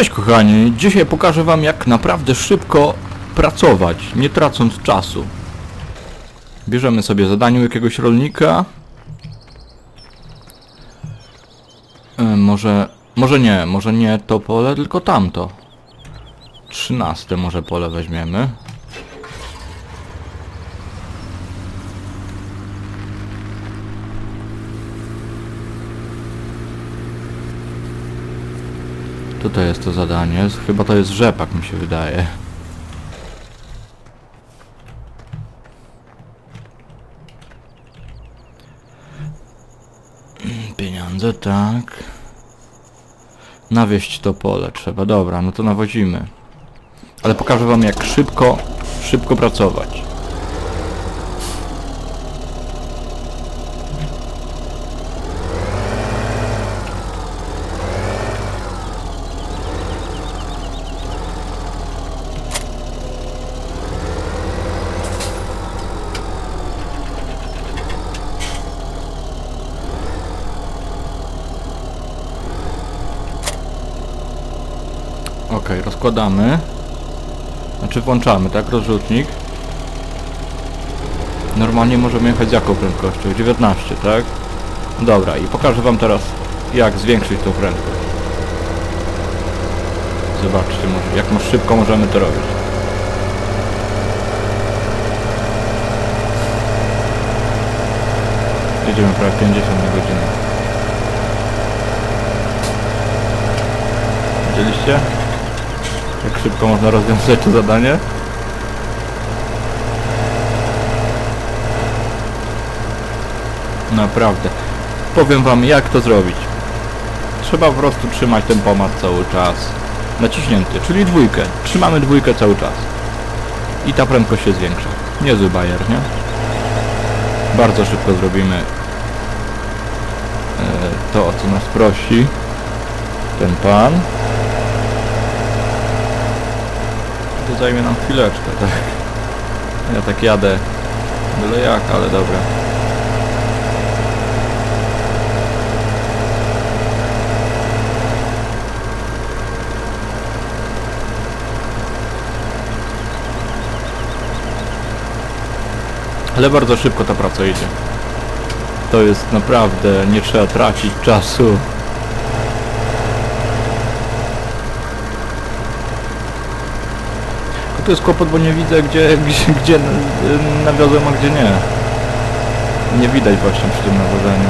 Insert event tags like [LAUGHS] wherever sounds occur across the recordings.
Cześć kochani, dzisiaj pokażę wam jak naprawdę szybko pracować, nie tracąc czasu. Bierzemy sobie zadanie jakiegoś rolnika. E, może, może nie, może nie to pole, tylko tamto. Trzynaste może pole weźmiemy. Tutaj jest to zadanie. Chyba to jest rzepak mi się wydaje. Pieniądze, tak. Nawieść to pole trzeba. Dobra, no to nawozimy. Ale pokażę wam jak szybko, szybko pracować. Okej, rozkładamy. Znaczy włączamy, tak? Rozrzutnik. Normalnie możemy jechać z jaką prędkością? 19, tak? Dobra, i pokażę wam teraz jak zwiększyć tą prędkość. Zobaczcie, jak szybko możemy to robić. Jedziemy prawie 50 na godzinę. Widzieliście? Szybko można rozwiązać to zadanie? Naprawdę. Powiem wam jak to zrobić. Trzeba po prostu trzymać ten pomad cały czas. Naciśnięty, czyli dwójkę. Trzymamy dwójkę cały czas. I ta prędkość się zwiększa. Niezły bajer, nie? Bardzo szybko zrobimy e, to, o co nas prosi ten pan. To zajmie nam chwileczkę, tak? Ja tak jadę. Byle jak, ale dobra. Ale bardzo szybko ta praca idzie. To jest naprawdę, nie trzeba tracić czasu. To jest kłopot, bo nie widzę gdzie, [LAUGHS] gdzie, gdzie nawiozłem, a gdzie nie. Nie widać właśnie przy tym nawożeniu.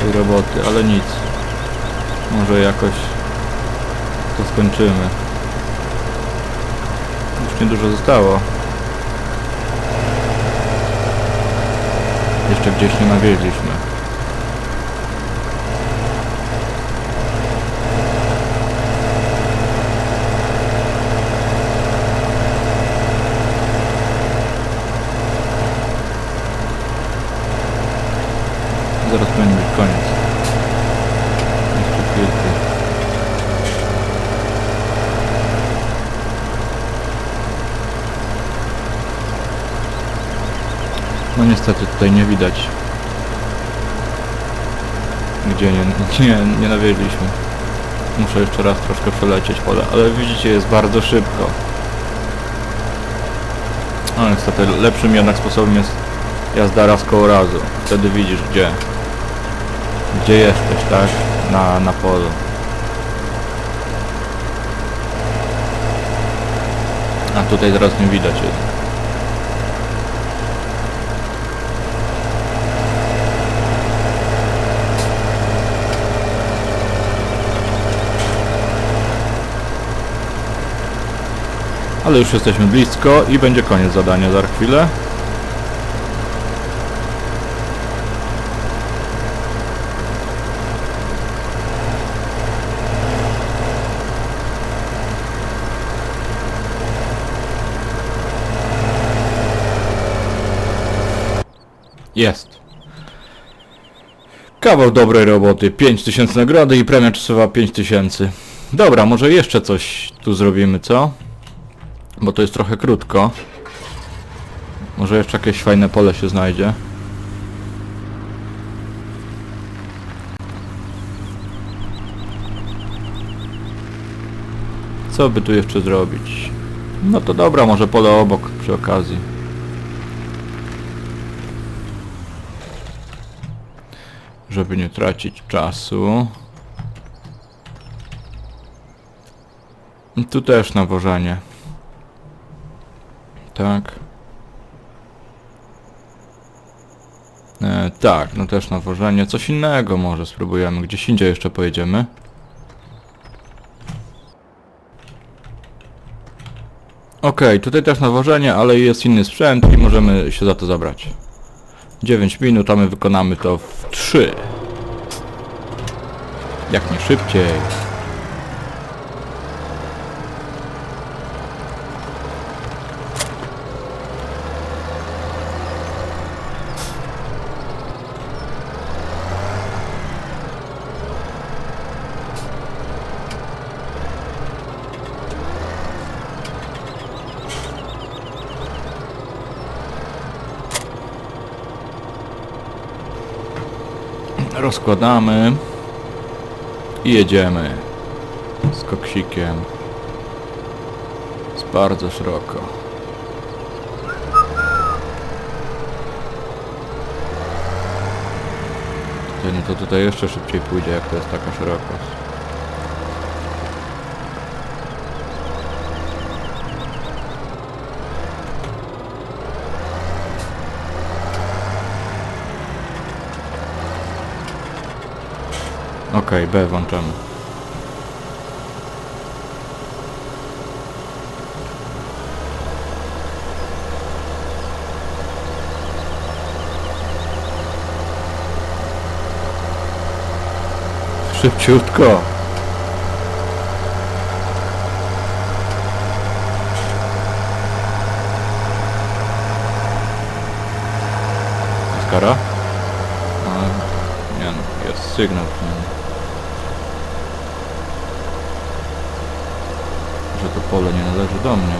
Tej roboty, ale nic. Może jakoś to skończymy. Już niedużo zostało. Jeszcze gdzieś nie nawieźliśmy. No niestety tutaj nie widać. Gdzie nie, nie, nie nawieźliśmy. Muszę jeszcze raz troszkę przelecieć pole, ale widzicie jest bardzo szybko. No niestety lepszym jednak sposobem jest jazda raz koło razu. Wtedy widzisz gdzie. Gdzie jesteś, tak? Na, na polu. A tutaj teraz nie widać jest. Ale już jesteśmy blisko i będzie koniec zadania za chwilę. Jest. Kawał dobrej roboty. 5000 nagrody i premia czasowa 5000. Dobra, może jeszcze coś tu zrobimy, co? Bo to jest trochę krótko. Może jeszcze jakieś fajne pole się znajdzie. Co by tu jeszcze zrobić? No to dobra, może pole obok przy okazji. Żeby nie tracić czasu. Tu też nawożenie. Tak. E, tak, no też nawożenie. Coś innego może spróbujemy. Gdzieś indziej jeszcze pojedziemy. Okej, tutaj też nawożenie, ale jest inny sprzęt i możemy się za to zabrać. 9 minut, a my wykonamy to w 3. Jak nie szybciej. Rozkładamy. I jedziemy. Z koksikiem. Jest bardzo szeroko. No to tutaj jeszcze szybciej pójdzie, jak to jest taka szerokość. Okej, B włączamy. Szybciutko. Jest kara? Nie no, jest sygnał. przynajmniej. Że to pole nie należy do mnie.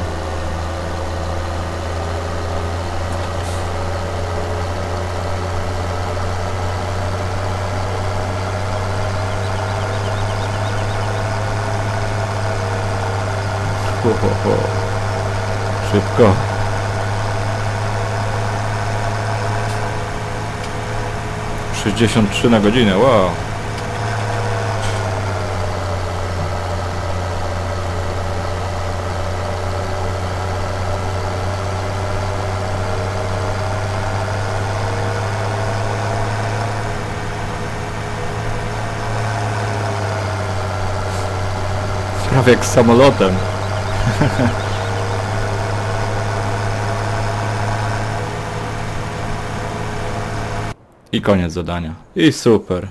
Ho, ho, ho. Szybko. Sześćdziesiąt trzy na godzinę, wow. Prawie jak z samolotem. I koniec zadania. I super.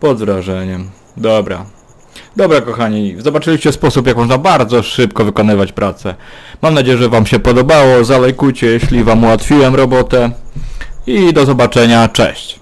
Pod wrażeniem. Dobra. Dobra kochani, zobaczyliście sposób jak można bardzo szybko wykonywać pracę. Mam nadzieję, że wam się podobało. Zalajkujcie, jeśli wam ułatwiłem robotę. I do zobaczenia. Cześć.